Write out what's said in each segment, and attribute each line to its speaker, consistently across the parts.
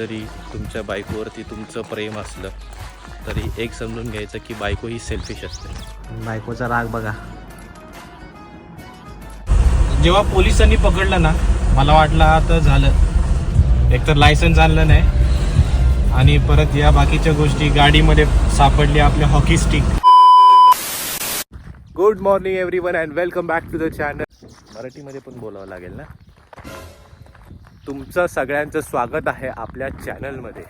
Speaker 1: जरी तुमच्या बायकोवरती तुमचं प्रेम असलं तरी एक समजून घ्यायचं की बायको ही सेल्फिश असते.
Speaker 2: बायकोचा राग बघा.
Speaker 3: जेव्हा पोलिसांनी पकडलं ना मला वाटलं आता झालं. एकतर लायसन्स आणलं नाही आणि परत या बाकीच्या गोष्टी गाडीमध्ये सापडली आपल्या hockey stick
Speaker 1: good morning everyone and welcome back to the channel मराठीमध्ये पण बोलावं लागेल ना? तुमचं सगळ्यांचं स्वागत आहे आपल्या चॅनलमध्ये.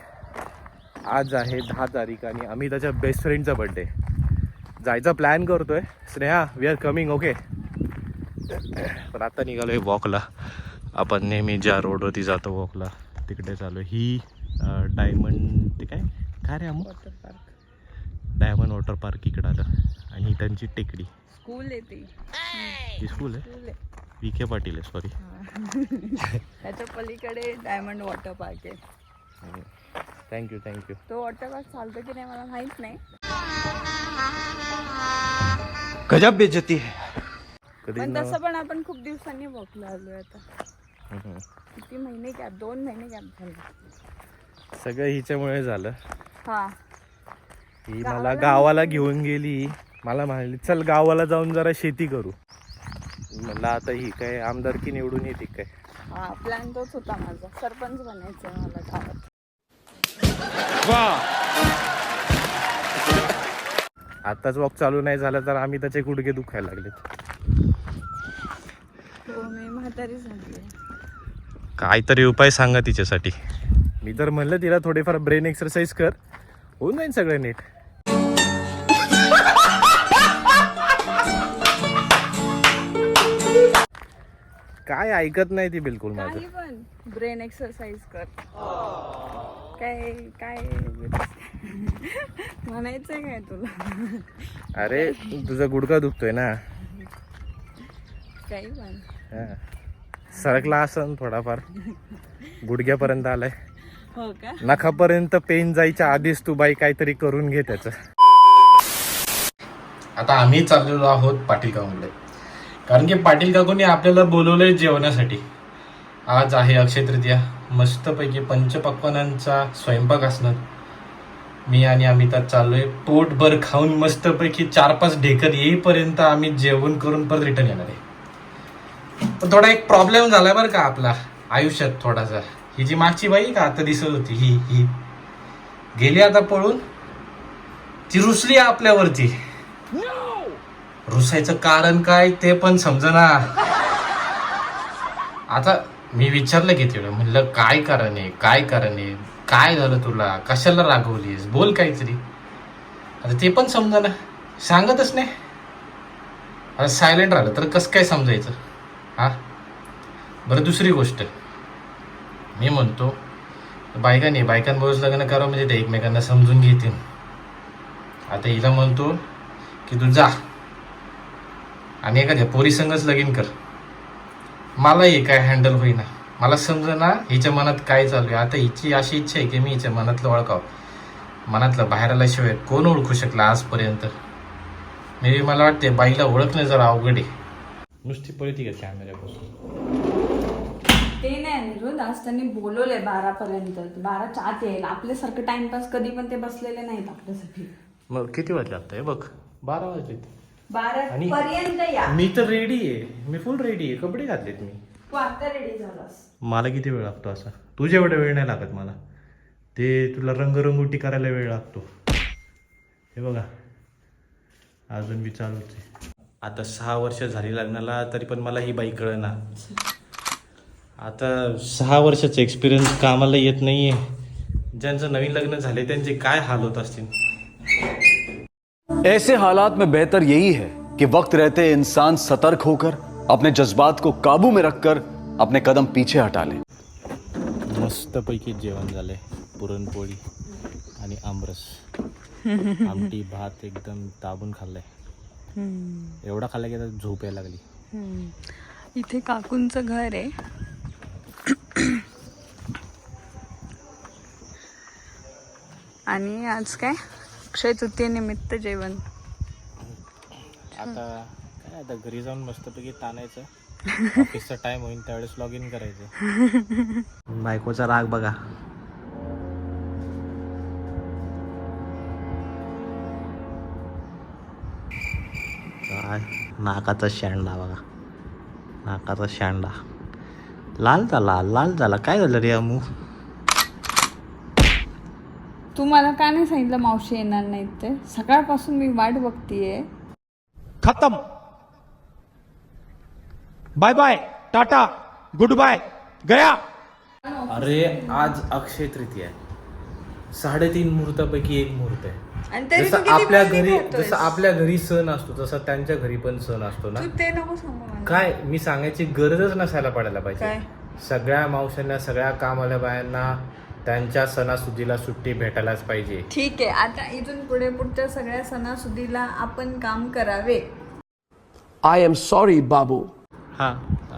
Speaker 1: आज आहे दहा तारीख आणि आम्ही त्याच्या बेस्ट फ्रेंडचा बड्डे जायचा प्लॅन करतोय. Sneha we are coming okay पण आता निघालोय वॉकला आपण नेहमी ज्या रोडवरती जातो वॉकला तिकडे चालू ही डायमंड ते काय? काय रे
Speaker 4: water park
Speaker 1: diamond water park इकडं आलं. आणि ही त्यांची टेकडी.
Speaker 4: स्कूल येते
Speaker 1: आहे?
Speaker 4: स्कूल आहे.
Speaker 1: विखे पाटील आहे सॉरी
Speaker 4: त्याच्या पलीकडे डायमंड वॉटर पार्क आहे.
Speaker 1: थँक्यू थँक्यू
Speaker 4: तो वॉटर पार्क चालतो की नाही मला माहीत नाही.
Speaker 2: गजब बेइज्जती है.
Speaker 1: कधी
Speaker 4: पण तसं पण आपण खूप दिवसांनी वॉकला आलोय आता. किती महिने गॅप दोन महिने गॅप झाले.
Speaker 1: सगळं हिच्यामुळे झालं.
Speaker 4: हा.
Speaker 1: ही मला
Speaker 4: गावाला
Speaker 1: घेऊन गेली. मला म्हणाली चल गावाला जाऊन जरा शेती करू. म्हणलं आता ही काय आमदारकी निवडून येते काय?
Speaker 4: हा प्लॅन तोच होता माझा. सरपंच बनायचं मला गावात.
Speaker 1: आताच वॉक चालू नाही झालं तर आम्ही त्याचे गुडघे दुखायला लागलेत.
Speaker 4: हो मी म्हातारी झाली
Speaker 1: काहीतरी उपाय सांगा तिच्यासाठी. मी तर म्हणलं तिला थोडेफार ब्रेन एक्सरसाइज कर. होऊन जाईल सगळं नीट. काय ऐकत नाही ती बिलकुल माझं.
Speaker 4: काही पण. ब्रेन एक्सरसाइज कर. काय काय? म्हणायचंय काय तुला?
Speaker 1: अरे तुझा गुडघा दुखतोय ना.
Speaker 4: काही पण.
Speaker 1: हा. सरकला असन थोडाफार. गुडघ्यापर्यंत आलाय.
Speaker 4: हो का?
Speaker 1: नखापर्यंत पेन जायच्या आधीच तू बाई काहीतरी करून घे त्याच.
Speaker 3: आता आम्ही चाललेलो आहोत पाटील काकूंकडे कारण की पाटील काकूंनी आपल्याला बोलवलंय जेवणासाठी. आज आहे अक्षय तृतीया. मस्तपैकी पंचपक्वानांचा स्वयंपाक असणार. मी आणि अमिता चाललोय पोटभर खाऊन मस्तपैकी चार पाच ढेकर येईपर्यंत आम्ही जेवण करून परत रिटर्न येणार आहे. पण थोडा एक प्रॉब्लेम झाला बरं का आपला. आयुष्यात थोडासा. ही जी मागची बाई का आता दिसत होती ही ही. गेली आता पळून. ती रुसली आपल्यावरती. रुसायचं कारण काय ते पण समजना. आता मी विचारलं की तेवढं म्हणलं काय कारण आहे काय कारण आहे काय झालं तुला? कशाला रागवलीस? बोल काहीतरी. आता ते पण समजना. सांगतच नाही. आता सायलेंट राहिलं तर कसं काय समजायचं? हा? बरं दुसरी गोष्ट. मी म्हणतो बायकांनी बायकांबरोबर लग्न करावं म्हणजे ते एकमेकांना समजून घेतील. आता हिला म्हणतो की तू जा. आणि एखाद्या पोरी संगच लगीन कर. मला हे काय हँडल होईना. मला समजेना हिच्या मनात काय चालू आहे? आता हिची अशी इच्छा आहे की मी हिच्या मनातलं ओळखावं. मनातलं बाहेर आल्याशिवाय कोण ओळखू शकला आजपर्यंत? मे बी मला वाटते बाईला ओळखणं जरा अवघड आहे. नुसती पळती का कॅमेऱ्यापासून
Speaker 4: ते नाही अनिरुद्ध आज त्यांनी बोलवलंय बारा पर्यंत बाराच्या आत येईल. आपल्यासारखं टाइमपास कधी पण ते बसलेले नाहीत आपल्यासाठी.
Speaker 1: मग किती वाजले आता? हे बघ. बारा वाजले
Speaker 4: बारा
Speaker 1: आणि-
Speaker 4: पर्यंत या.
Speaker 1: मी तर रेडी आहे. मी फुल रेडी आहे. कपडे घातलेत मी.
Speaker 4: तू आता रेडी झालास.
Speaker 1: मला किती वेळ लागतो असा? तुझ्या एवढा वेळ नाही लागत मला. ते तुला रंगरंगोटी करायला वेळ लागतो. हे बघा. अजून बी चालूच आहे. आता सहा वर्ष झाली लग्नाला तरी पण मला ही बाई कळना. आता सहा वर्षाचा एक्सपिरियन्स कामाला येत नाहीये. ज्यांचं नवीन लग्न झाले त्यांचे काय हाल होत असतील?
Speaker 5: ऐसे हालात में बेहतर यही है कि वक्त रहते इंसान सतर्क होकर अपने जज्बात को काबू में रखकर अपने कदम पीछे हटा ले।
Speaker 1: मस्तपैकी जेवण झालंय पुरणपोळी आणि आमरस. आमटी भात एकदम दाबून खाल्लाय. एवढा खाल्ला की आता झोप यायला लागली.
Speaker 4: इथे काकूंचं घर आहे. आणि आज काय? अक्षय तृतीयेनिमित्त जेवण.
Speaker 1: आता काय आता घरी जाऊन मस्तपैकी ताणायचं. ऑफिसचा टाइम होईल त्यावेळेस लॉग इन करायचं.
Speaker 2: बायकोचा राग बघा.
Speaker 1: काय? नाकाचा शांडा बघा. नाकाचा शांडा. लाल झाला लाल झाला. काय झालं रे अमू?
Speaker 4: तू मला का नाही सांगितलं मावशी येणार नाहीत ते? सकाळपासून मी वाट बघतीये.
Speaker 2: खत्म. Bye bye tata good bye गया.
Speaker 3: अरे आज अक्षय तृतीया आहे. साडेतीन मुहूर्तापैकी एक मुहूर्त आहे.
Speaker 4: आणि तरी तू
Speaker 3: जसं
Speaker 4: किती
Speaker 3: आपल्या घरी? जसं आपल्या घरी सण असतो तसं त्यांच्या घरी पण सण असतो ना.
Speaker 4: तू ते नको सांगू मला.
Speaker 3: काय मी सांगायची गरजच नसायला पडायला
Speaker 4: काय?
Speaker 3: पाहिजे सगळ्या मावशांना सगळ्या कामाला बायांना त्यांच्या सणासुदीला सुट्टी भेटायलाच पाहिजे.
Speaker 4: ठीक आहे आता इथून पुढे पुढच्या सगळ्या सणासुदीला आपण काम करावे.
Speaker 6: I am sorry, Babu.
Speaker 1: हां.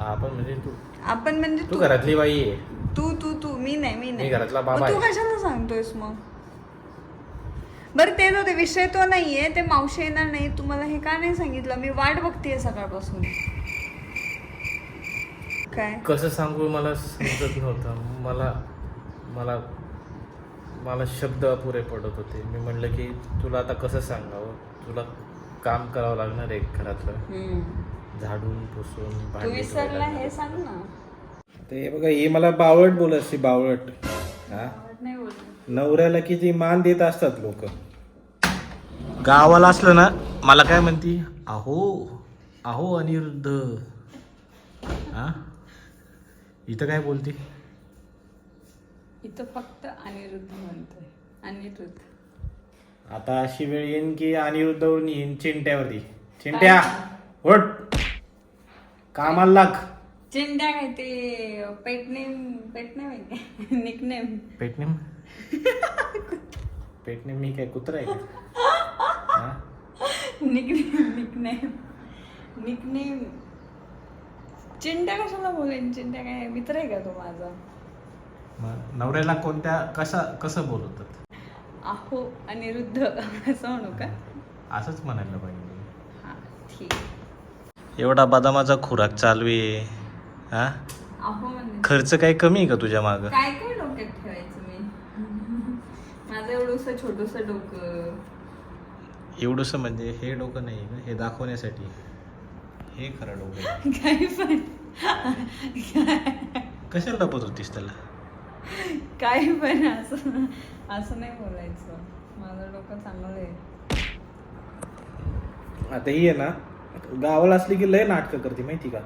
Speaker 3: आपण म्हणजे तू
Speaker 4: आपण म्हणजे
Speaker 3: तू
Speaker 4: तू
Speaker 3: घरातली बाई आहे.
Speaker 4: तू तू तू मी नाही मी नाही.
Speaker 3: घरातला बाबा
Speaker 4: मग तू
Speaker 3: आहे.
Speaker 4: कशाला सांगतोयस मग? बरं ते जाऊ दे विषय तो नाहीये ते मावशी येणार नाही तुम्हाला हे का नाही सांगितलं? मी वाट बघतीये सकाळपासून. काय?
Speaker 3: कसं सांगू मला समजत नव्हतं. मला मला मला शब्द अपुरे पडत होते. मी म्हणलं की तुला आता कसं सांगावं? तुला काम करावं लागणार आहे घरातलं. झाडून पुसून.
Speaker 4: हे सांग ना.
Speaker 3: ते बघा हे मला बावळट बोल असते बावळट. हा?
Speaker 4: बोलत.
Speaker 3: नवऱ्याला किती मान देत असतात लोक.
Speaker 1: गावाला असलं ना मला काय म्हणती? अहो अहो अनिरुद्ध. हा? इथं काय बोलती?
Speaker 4: इथं फक्त अनिरुद्ध म्हणतोय. अनिरुद्ध.
Speaker 3: आता अशी वेळ येईन की अनिरुद्धवरून येईन चिंट्यावरती चिंट्या उठ! कामाला लाग.
Speaker 4: चिंट्या काय ते पेटनेम पेटनेम आहे निकनेम.
Speaker 1: पेटनेम
Speaker 3: पेटने मी काय कुत्रा आहे का? हा?
Speaker 4: Nickname nickname. निकनेम. चिंट्या कशाला बोलेन चिंट्या काय मित्र आहे का तो माझा?
Speaker 1: मग नवऱ्याला कोणत्या कशा कसं बोलवतात?
Speaker 4: अहो अनिरुद्ध असं म्हणू का?
Speaker 1: असंच म्हणायला पाहिजे.
Speaker 4: हा ठीक.
Speaker 1: एवढा बदामाचा खुराक चालू आहे. हा?
Speaker 4: अहो म्हणजे
Speaker 1: खर्च काही कमी आहे का तुझ्या मागं?
Speaker 4: काय काय डोक्यात ठेवायचं मी? माझं एवढंसं छोटस डोकं.
Speaker 1: एवढंसं म्हणजे हे डोकं नाही का? हे दाखवण्यासाठी. हे खरं डोकं आहे.
Speaker 4: काय पण.
Speaker 1: कशाला लपत होतीस त्याला?
Speaker 4: काय पण असं असं नाही बोलायचं. माझं डोकं चांगलं आहे.
Speaker 3: आता ही आहे ना गावाला असली की लय नाटकं करते माहिती का?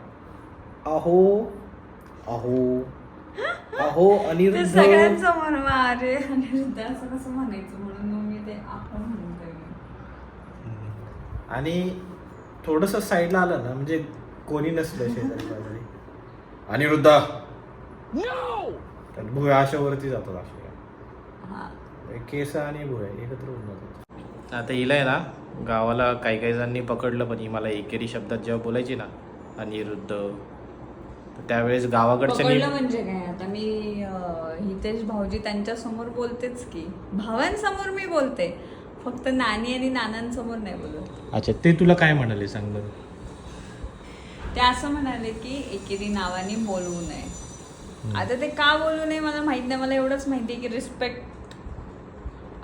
Speaker 3: अहो अहो अहो
Speaker 4: ते
Speaker 3: अनिरुद्ध
Speaker 4: सगळ्यांसमोर मग अरे अनिरुद्ध असं कसं म्हणायचं? म्हणून मग मी ते आपण म्हणतोय. मी.
Speaker 3: आणि थोडस साईडला आलं ना म्हणजे कोणी नसलं शेजारी पाजारी अनिरुद्ध तर भुया अशा वरती जातात अशा
Speaker 4: हा.
Speaker 3: केस आणि भुया एकत्र होऊन जातात.
Speaker 1: आता हिला आहे ना गावाला काही काही जणांनी पकडलं पण ही मला एकेरी शब्दात जेव्हा बोलायची ना अनिरुद्ध त्यावेळेस गावाकडच्या
Speaker 4: पकडलं म्हणजे काय? आता मी अं, हितेश भाऊजी त्यांच्यासमोर बोलतेच की भावांसमोर मी बोलते. फक्त नानी आणि नानांसमोर नाही बोलत.
Speaker 1: अच्छा ते तुला काय म्हणाले सांग बरं?
Speaker 4: ते असं म्हणाले की एकेरी नावाने बोलवू नये. आता ते का बोलू नये मला माहीत नाही. मला एवढंच माहिती आहे की रिस्पेक्ट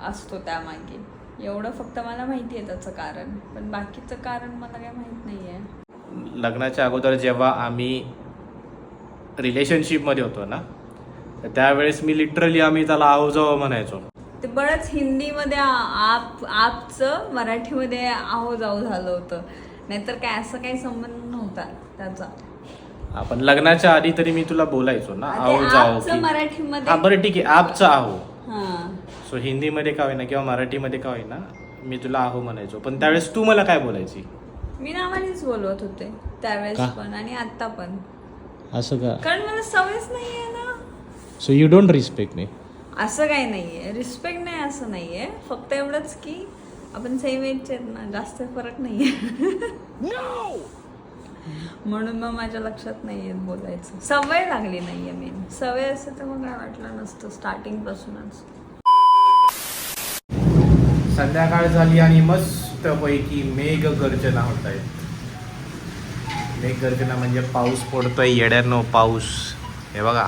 Speaker 4: असतो त्यामागे. एवढं फक्त मला माहिती आहे त्याचं कारण. पण बाकीचं कारण मला काय माहीत नाही आहे.
Speaker 1: लग्नाच्या अगोदर जेव्हा आम्ही रिलेशनशिपमध्ये होतो ना तर त्यावेळेस मी लिटरली आम्ही त्याला आव म्हणायचो.
Speaker 4: ते बरंच हिंदीमध्ये आप आपचं मराठीमध्ये आहो जाऊ झालं होतं. नाहीतर काय असं काही संबंध नव्हता त्याचा.
Speaker 1: आपण लग्नाच्या आधी तरी मी तुला बोलायचो ना आहो जाओ
Speaker 4: मराठीमध्ये-
Speaker 1: हा बरं ठीक आहे आपचं आहो.
Speaker 4: हा.
Speaker 1: सो हिंदीमध्ये का होईना किंवा मराठीमध्ये का होईना मी तुला आहो म्हणायचो. पण त्यावेळेस तू मला काय बोलायची?
Speaker 4: मी नावानेच बोलवत होते त्यावेळेस
Speaker 1: का?
Speaker 4: पण आणि आता पण.
Speaker 1: असं का?
Speaker 4: कारण मला सवयच नाहीये ना.
Speaker 1: सो यू डोंट रिस्पेक्ट मी
Speaker 4: असं काही नाहीये. रिस्पेक्ट नाही असं नाहीये. फक्त एवढंच की आपण सेम एजचे आहेत ना जास्त फरक नाहीये. म्हणून मग माझ्या लक्षात नाहीये बोलायचं. सवय लागली नाहीये मेन. सवय असते तर मग काय वाटलं नसतं स्टार्टिंग पासूनच.
Speaker 3: संध्याकाळ झाली आणि मस्त पैकी मेघ गर्जना होत आहेत मेघ गर्जना म्हणजे पाऊस
Speaker 1: पडतोय येड्यानो पाऊस. हे बघा.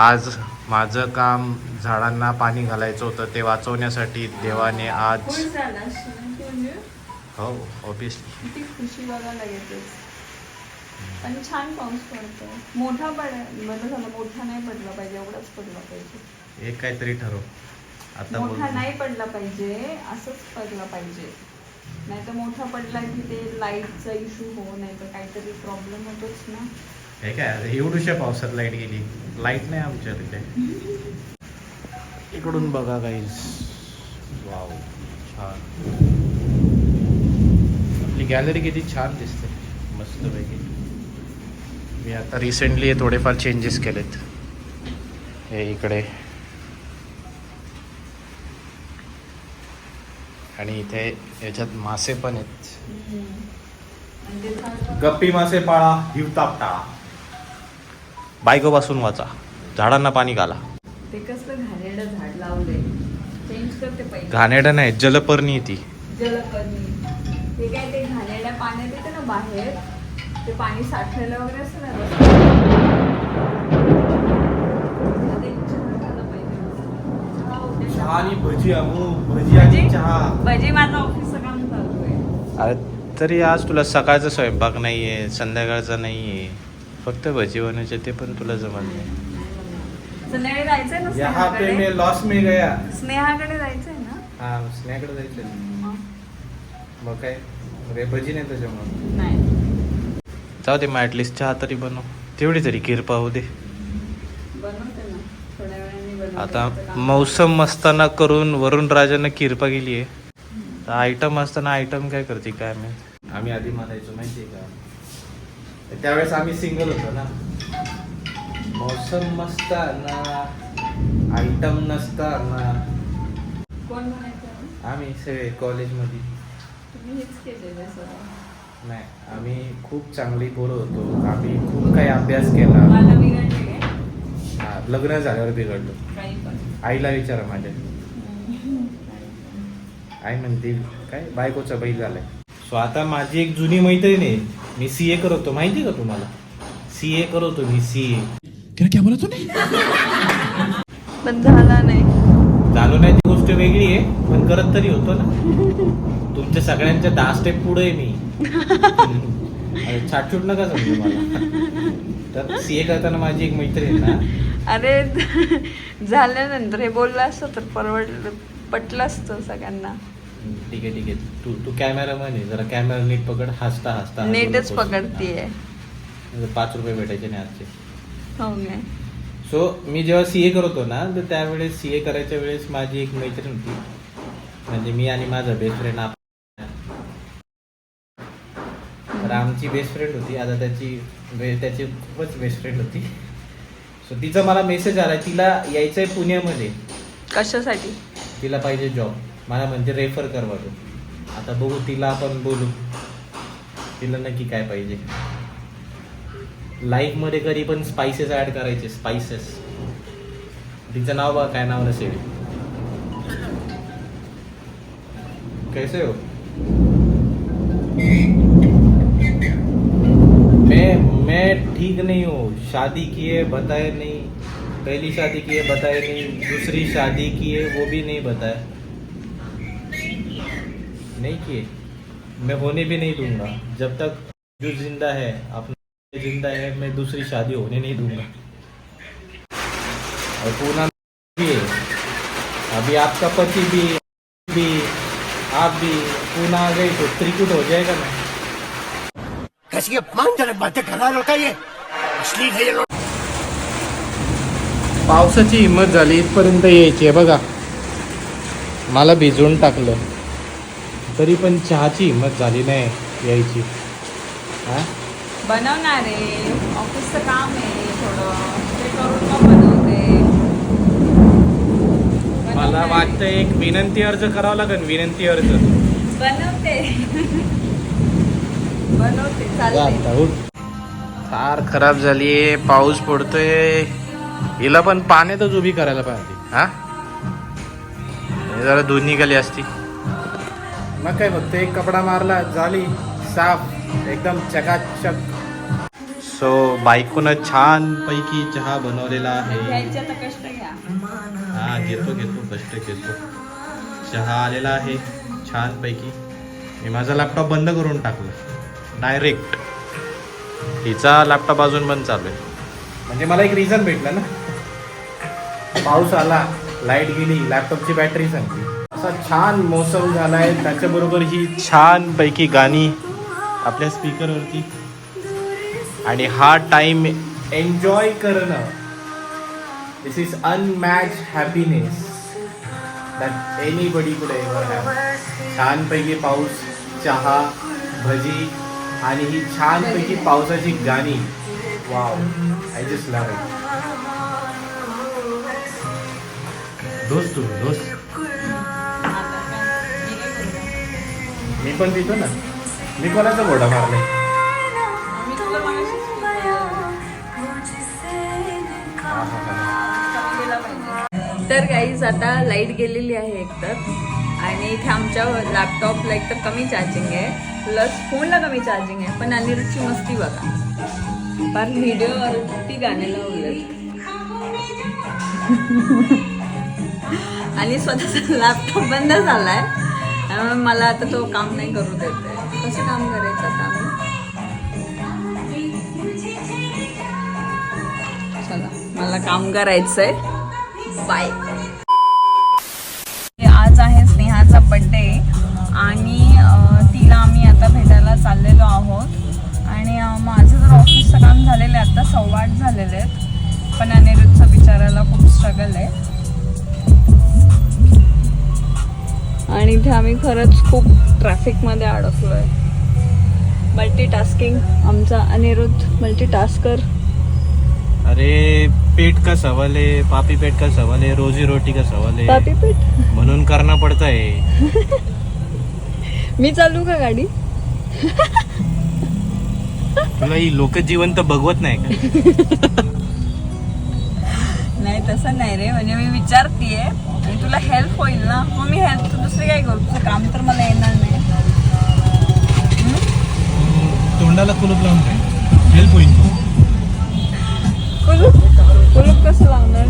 Speaker 1: आज माझं काम झाडांना पाणी घालायचं होतं ते वाचवण्यासाठी देवाने आज हो ऑब्विसली
Speaker 4: किती खुशी बघायला येतेच पण छान पाऊस पडतो. मोठा पड बरं झालं मोठा नाही पडला पाहिजे एवढाच पडला पाहिजे.
Speaker 1: एक काहीतरी ठरव. आता बोल.
Speaker 4: मोठा नाही पडला पाहिजे असंच पडला पाहिजे. नाही तर मोठा पडला की ते लाईटचा इश्यू हो नाही तर काहीतरी प्रॉब्लेम होतोच ना.
Speaker 1: हे काय एवढूशा पावसात लाइट गेली. लाइट नाही आमच्या तिथे. इकडून बघा गाईज वाव छान. गॅलरी किती छान दिसते. मस्तपैकी. मी आता रिसेंटली थोडेफार चेंजेस केलेत. हे इकडे. आणि इथे याच्यात मासे पण आहेत. गप्पी मासे पाळा हिवताप टाळा. बायको पासून वाचा. झाडांना पाणी घाला.
Speaker 4: ते कसलं घाणेरडं झाड लावलंय. चेंज करते पहिले.
Speaker 1: घाणेरडं नाही जलपर्णी ती.
Speaker 4: जलपर्णी. बाहेर. ते पाणी साठलेलं वगैरे असतं ना रस्त्यावर. आता एक चहा
Speaker 1: आणि भजी अमू भजी आणि? चहा.
Speaker 4: भजी माझं ऑफिसचं काम चालू आहे.
Speaker 1: अरे तरी आज तुला सकाळचा स्वयंपाक नाहीये संध्याकाळचा नाहीये. फक्त भजी बनायचे ते पण तुला जमत नाही.
Speaker 4: संध्याकाळी जायचंय ना
Speaker 1: यहाँ पे
Speaker 4: स्नेहाकडे?
Speaker 1: मैं लॉस में गया.
Speaker 4: स्नेहाकडे जायचंय ना?
Speaker 1: हा स्नेहाकडे जायचं
Speaker 4: मग
Speaker 1: काय? भजी नाही त्याच्यामुळे.
Speaker 4: नाही.
Speaker 1: जाऊ दे मग ॲटलिस्ट चहा तरी बनव. तेवढी तरी किरपा होऊ दे.
Speaker 4: बनवते ना. थोड्या वेळाने बनवते.
Speaker 1: आता
Speaker 4: काम.
Speaker 1: मौसम असताना करून वरुण राजानं किरपा केली आहे. आयटम असताना आयटम काय करते काय मी आम्ही आधी म्हणायचो माहितीये का? त्यावेळेस आम्ही सिंगल होतो ना. मौसम असताना आयटम नसताना.
Speaker 4: कोण म्हणायचं?
Speaker 1: आम्ही सगळे कॉलेजमध्ये
Speaker 4: केलेलं सगळं.
Speaker 1: नाही आम्ही खूप चांगली पोरं होतो. आम्ही खूप काही अभ्यास केला.
Speaker 4: मला बिघडले काय
Speaker 1: हा, लग्न झाल्यावर बिघडलो.
Speaker 4: काही पण.
Speaker 1: आईला विचारा माझ्या. आई म्हणते काय? बायकोचा बैल झालाय. सो आता माझी एक जुनी मैत्रीण आहे. मी सी ए करतो. माहिती का तुम्हाला? सी ए करतो मी सी ए
Speaker 2: क्या बोला तूने
Speaker 4: पण झाला नाही.
Speaker 1: झालो नाही. गोष्ट वेगळी आहे पण करत तरी होतो ना. तुमच्या सगळ्यांच्या दहा स्टेप पुढे मी. अरे छाटछूट नका समजू मला. तर सी ए करताना माझी एक मैत्रीण आहे ना.
Speaker 4: अरे झाल्यानंतर हे बोललं असतं तर परवडलं पटलं असतं सगळ्यांना.
Speaker 1: ठीक आहे ठीक आहे. तू तू कॅमेरामॅन आहे. जरा कॅमेरा नीट पकड. हसता हसता
Speaker 4: नेटच पकडतीये.
Speaker 1: पाच रुपये भेटायचे नाही आजचे.
Speaker 4: हो काय?
Speaker 1: सो मी जेव्हा सी ए करतो ना तर त्यावेळेस सी ए करायच्या वेळेस माझी एक मैत्रीण होती. म्हणजे मी आणि माझा बेस्ट फ्रेंड तर आमची बेस्ट फ्रेंड होती. आता त्याची बे- त्याची खूपच बेस्ट फ्रेंड होती. सो तिचा मला मेसेज आला. तिला यायचंय पुण्यामध्ये.
Speaker 4: कशासाठी?
Speaker 1: तिला पाहिजे जॉब मला म्हणते रेफर कर तू आता बघू तिला आपण बोलू. तिला नक्की काय पाहिजे. लाईफमध्ये कधी पण स्पाइसेस ऍड करायचे स्पाइसेस तिचं नाव बघा काय नाव नसेल. कैसे हो? मैं मैं ठीक नहीं हूँ। शादी की है बताए नहीं। पहली शादी की है बताए नहीं। दूसरी शादी की है वो भी नहीं बताया नहीं किए। मैं होने भी नहीं दूंगा। जब तक जो जिंदा है अपना जिंदा है मैं दूसरी शादी होने नहीं दूंगा। और पूना भी है। अभी आपका पति भी भी आप भी पूना आ गई तो त्रिकुट हो जाएगा ना।
Speaker 6: कैसी अपमानजनक बातें कर रहा है लड़का ये? अश्लील है ये
Speaker 3: पावसाची हिंमत झाली इथपर्यंत यायची आहे बघा. मला भिजवून टाकलं. तरी पण चहाची हिंमत झाली नाही यायची. हा?
Speaker 4: बनवणार आहे ऑफिसचं काम आहे थोडं ते करून मग बनवते.
Speaker 1: मला. वाटतं एक विनंती अर्ज करावा लागेल विनंती अर्ज.
Speaker 4: बनवते. चालते.
Speaker 3: फार खराब झालीये पाऊस पडतोय. हिला पण पाण्यातच उभी करायला पाहिजे. हा? हे जरा दूध निघाली असती.
Speaker 1: मग काय फक्त एक कपडा मारला झाली साफ. एकदम चकाचक. सो बायकोनं छान पैकी चहा बनवलेला आहे. हा घेतो घेतो कष्ट घेतो. चहा आलेला आहे छान पैकी मी माझा लॅपटॉप बंद करून टाकलं. डायरेक्ट हिचा लॅपटॉप अजून बंद चालू आहे. म्हणजे मला एक रिझन भेटलं ना. पाऊस आला लाइट गेली लॅपटॉपची बॅटरी संपली. असा छान मोसम झालाय त्याच्याबरोबर ही छान पैकी गाणी आपल्या स्पीकरवरती आणि हा टाइम एन्जॉय करणं. This is unmatched happiness that anybody कुठे छानपैकी पाऊस चहा भजी आणि ही छानपैकी पावसाची गाणी. Wow I just love it दोस्त तू दोस्त. मी पण पितो ना. मी कोणाचा घोडा मारलाय?
Speaker 4: तर काहीच आता लाइट गेलेली आहे एकतर. आणि इथे आमच्या लॅपटॉपला एक तर कमी चार्जिंग आहे. प्लस फोनला कमी चार्जिंग आहे. पण अनिरुद्धची मस्ती बघा. पण व्हिडिओवरती गाणे लावले आणि स्वतःचा लॅपटॉप बंद झालाय. त्यामुळे मला आता तो काम नाही करू देत आहे. कसं काम करायचं आता आम्ही? चला मला काम करायचं आहे बाय आणि इथे आम्ही खरंच खूप ट्रॅफिकमध्ये अडकलो आहे मल्टीटास्किंग आमचा अनिरुद्ध मल्टीटास्कर
Speaker 1: अरे पेट का सवाल है पापी पेट का सवाल है रोजी रोटी का सवाल है
Speaker 4: पापी पेट?
Speaker 1: म्हणून करना पडता है
Speaker 4: मी चालू का गाडी?
Speaker 1: तुला ही लोक जीवन तर बघवत नाही का?
Speaker 4: नाही तसं नाही रे. म्हणजे मी विचारतीये. आणि तुला हेल्प होईल ना. मग मी हेल्प दुसरे काय करू? तुझं काम तर मला येणार नाही.
Speaker 1: तोंडाला कुलूप लावून काय हेल्प होईल
Speaker 4: कुलूप? कुलूप कसं लावणार?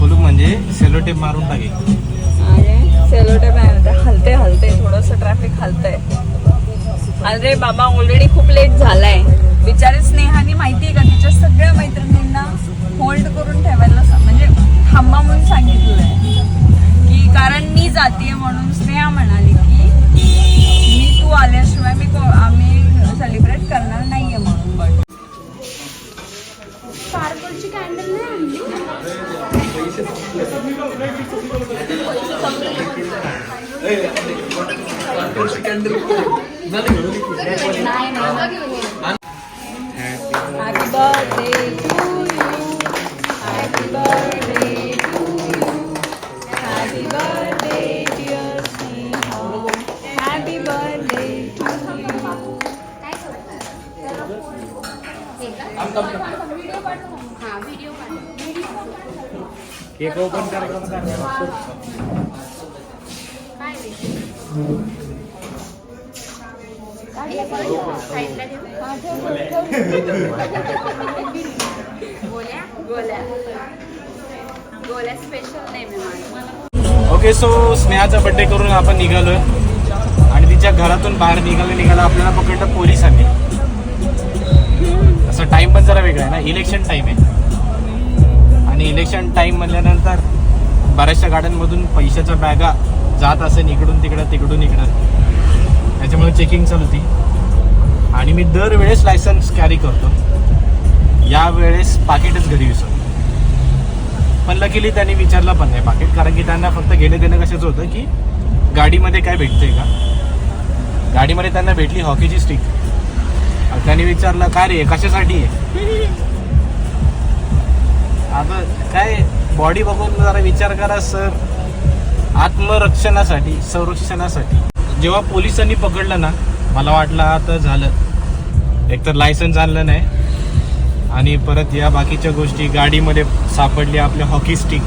Speaker 1: कुलूप म्हणजे सेलोटेप मारून टाके
Speaker 4: अरे सेलोटेप आहे ना ते हलते हलते थोडंसं ट्रॅफिक हलतंय. अरे बाबा ऑलरेडी खूप लेट झालाय. बिचारी स्नेहाने माहितीये
Speaker 7: नेम आहे माझा.
Speaker 1: ओके सो स्नेहाचा बड्डे करून आपण निघालोय. आणि तिच्या घरातून बाहेर निघाले निघाला आपल्याला पकडलं पोलिसांनी. टाईम टाइम पण जरा वेगळा आहे ना. इलेक्शन टाइम आहे. आणि इलेक्शन टाइम म्हणल्यानंतर बऱ्याचशा गाड्यांमधून पैशाच्या बॅगा जात असेल इकडून तिकडं तिकडून इकडं. त्याच्यामुळे चेकिंग चालू होती. आणि मी दरवेळेस लायसन्स कॅरी करतो. यावेळेस पाकिटच घरी विसरतो पण लकीली त्यांनी विचारलं पण नाही पाकिट कारण की त्यांना फक्त घेणं देणं कशाचं होतं की गाडीमध्ये काय भेटतंय का? गाडीमध्ये त्यांना भेटली हॉकीची स्टिक त्यांनी विचारलं काय रे कशासाठी? आहे आता काय बॉडी बघून जरा विचार करा सर. आत्मरक्षणासाठी संरक्षणासाठी. जेव्हा पोलिसांनी पकडलं ना मला वाटलं आता झालं. एकतर लायसन्स आणलं नाही. आणि परत या बाकीच्या गोष्टी गाडीमध्ये सापडली आपल्या हॉकी स्टिक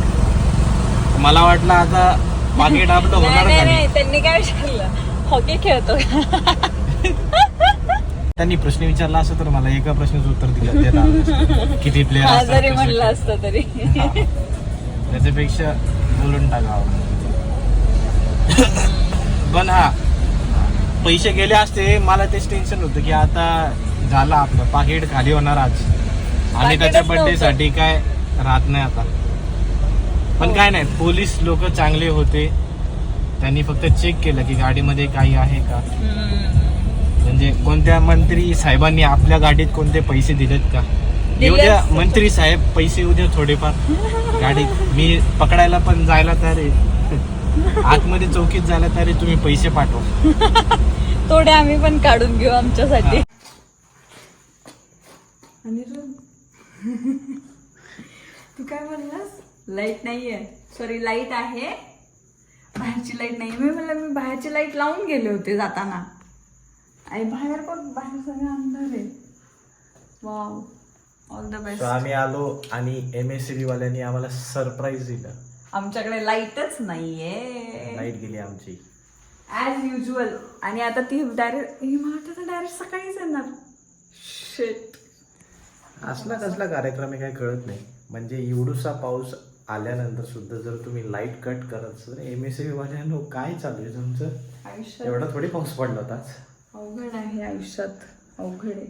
Speaker 1: मला वाटलं आता पाकिट आपलं होणार
Speaker 4: नाही त्यांनी काय विचारलं? हॉकी खेळतो?
Speaker 1: त्यांनी प्रश्न विचारला असं तर मला एका प्रश्नाचं उत्तर दिलं. किती प्लेअर
Speaker 4: हा जरी म्हणलं असतं तरी.
Speaker 1: त्याच्यापेक्षा बोलून टाकावं. पण हा
Speaker 3: पैसे गेले असते मला तेच टेन्शन होतं की आता झालं आपलं. पाकिट खाली होणार आज. आणि त्याच्या बर्थडे साठी काय राहत नाही आता. पण काय नाही पोलीस लोक चांगले होते. त्यांनी फक्त चेक केलं की गाडीमध्ये काही आहे का? म्हणजे कोणत्या मंत्री साहेबांनी आपल्या गाडीत कोणते पैसे दिलेत का? येऊ द्या
Speaker 4: असतील.
Speaker 3: मंत्री साहेब पैसे येऊ द्या थोडेफार. गाडीत मी पकडायला पण जायला तर आहे. आतमध्ये चौकीत जायला तर आहे, तुम्ही पैसे पाठवा.
Speaker 4: थोडे आम्ही पण काढून घेऊ आमच्यासाठी. अनिरुद्ध. तू काय म्हणलास? लाइट नाहीये. सॉरी लाइट आहे. बाहेरची लाइट नाही मी म्हणलं मी बाहेरची लाइट लावून गेले होते जाताना. आणि बाहेर पण बाहेर सगळं अंधार. आहे wow all the
Speaker 1: So
Speaker 4: best
Speaker 1: आम्ही आलो आणि एम एस सी बी वाल्यांनी आम्हाला सरप्राईज दिलं.
Speaker 4: आमच्याकडे लाईटच नाहीये.
Speaker 1: लाइट गेली आमची.
Speaker 4: ॲज युजल आणि आता ती डायरेक्ट ही डायरेक्ट सकाळीच येणार. शेट
Speaker 1: असला कसला कार्यक्रम आहे काय कळत नाही. म्हणजे एवढूसा पाऊस आल्यानंतर सुद्धा जर तुम्ही लाइट कट करत तर एम एस सी वाल्यांनो काय चालू आहे तुमचं? एवढा थोडी पाऊस पडला होता आज.
Speaker 4: अवघड आहे आयुष्यात. अवघड आहे.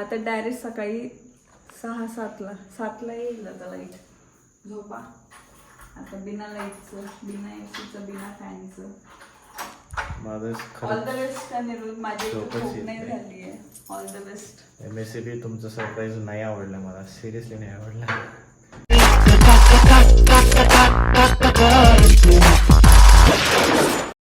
Speaker 4: आता डायरेक्ट सकाळी सहा सातला सातला येईल आता लाइट झोपा. आता बिना लाईटचं बिना एसीचं बिना फॅनचं. ऑल द बेस्ट का
Speaker 1: निरोल
Speaker 4: माझी
Speaker 1: झोप
Speaker 4: नाही झाली आहे. All the best
Speaker 1: M S C तुमचं सरप्राईज नाही आवडलं मला. सिरियसली नाही आवडलं.